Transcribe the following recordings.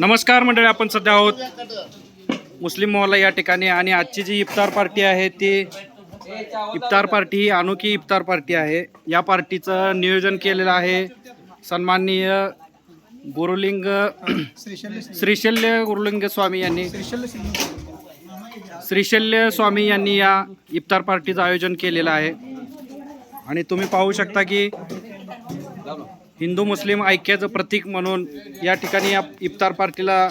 नमस्कार मंडळी आपण सध्या आहोत मुस्लिम मोहल्ला या ठिकाणी आणि आजची जी इफ्तार पार्टी आहे ती इफ्तार पार्टी ही अनोखी इफ्तार पार्टी आहे. या पार्टीचं नियोजन केलेलं आहे सन्माननीय गुरुलिंग श्रीशल्य गुरुलिंग स्वामी यांनी. श्रीशल्य स्वामी यांनी या इफ्तार पार्टीचं आयोजन केलेलं आहे. आणि तुम्ही पाहू शकता की हिंदू मुस्लिम ऐक्याचं प्रतीक म्हणून या ठिकाणी या इफ्तार पार्टीला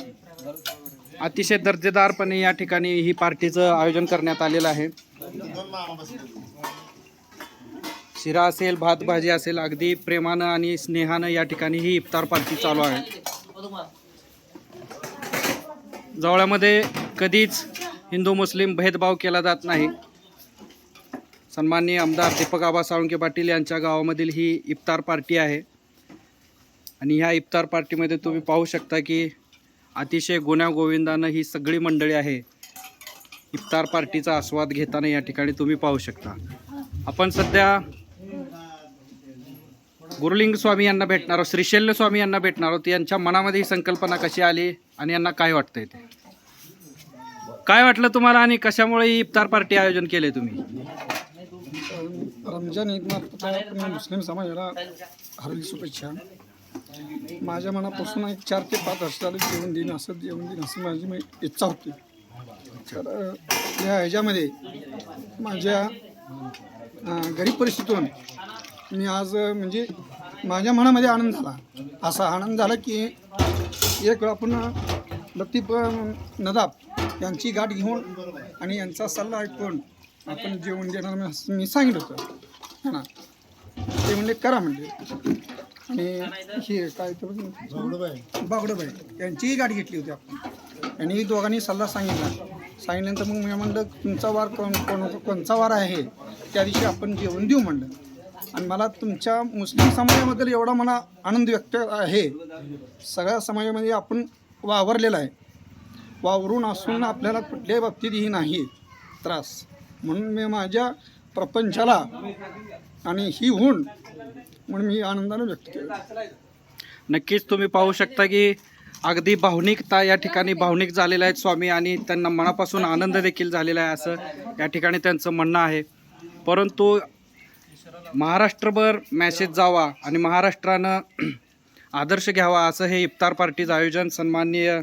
अतिशय दर्जेदारपणे या ठिकाणी ही पार्टीचं आयोजन करण्यात आलेलं आहे. शिरा असेल भात भाजी असेल अगदी प्रेमानं आणि स्नेहानं या ठिकाणी ही इफ्तार पार्टी चालू आहे. जवळामध्ये कधीच हिंदू मुस्लिम भेदभाव केला जात नाही. सन्माननीय आमदार दीपक आबा साळुंके पाटील यांच्या गावामधील ही इफ्तार पार्टी आहे. आणि ह्या इफ्तार पार्टीमध्ये तुम्ही पाहू शकता की अतिशय गुण्या गोविंदानं ही सगळी मंडळी आहे. इफ्तार पार्टीचा आस्वाद घेताना या ठिकाणी तुम्ही पाहू शकता. आपण सध्या गुरुलिंग स्वामी यांना भेटणार आहोत श्रीशैल्य स्वामी यांना भेटणार आहोत. यांच्या मनामध्ये ही संकल्पना कशी आली आणि यांना काय वाटतंय ते? काय वाटलं तुम्हाला आणि कशामुळे ही इफ्तार पार्टी आयोजन केले तुम्ही? रमजान ईद मुस्लिम समाजाला हार्दिक शुभेच्छा. माझ्या मनापासून एक चार ते पाच वर्षाला जेवण देईन असं जेवण देईन असं माझी मी इच्छा होती. तर या ह्याच्यामध्ये माझ्या गरीब परिस्थितीतून मी आज म्हणजे माझ्या मनामध्ये आनंद झाला. असा आनंद झाला की एक आपण लतीफ नदाब यांची गाठ घेऊन आणि यांचा सल्ला ऐकून आपण जेवण देणार मी असं मी सांगितलं होतं. ना. ते म्हणले करा म्हणले. आणि हे काय तर बागडोबाई यांचीही गाडी घेतली होती आपण. यांनी दोघांनी सल्ला सांगितला. सांगितल्यानंतर मग मी म्हणलं तुमचा वार कोण कोण कोणचा वार आहे? त्या दिवशी आपण जेवण देऊ म्हणलं. आणि मला तुमच्या मुस्लिम समाजाबद्दल एवढा मला आनंद व्यक्त आहे. सगळ्या समाजामध्ये आपण वावरलेला आहे. वावरून असून आपल्याला कुठल्याही बाबतीतही नाही त्रास. म्हणून मी माझ्या प्रपंचाला आणि ही होऊन म्हणून मी आनंदाने व्यक्त केलं. नक्कीच तुम्ही पाहू शकता की अगदी भावनिकता या ठिकाणी भावनिक झालेल्या आहेत स्वामी आणि त्यांना मनापासून आनंद देखील झालेला आहे असं या ठिकाणी त्यांचं म्हणणं आहे. परंतु महाराष्ट्रभर मॅसेज जावा आणि महाराष्ट्रानं आदर्श घ्यावा असं हे इफ्तार पार्टीचं आयोजन सन्माननीय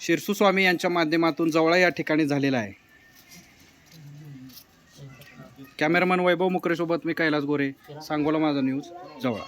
शिरसू स्वामी यांच्या माध्यमातून जवळा या ठिकाणी झालेलं आहे. कॅमेरामन वैभव मुकरेसोबत मी कैलास गोरे सांगोला माझा न्यूज जवळ.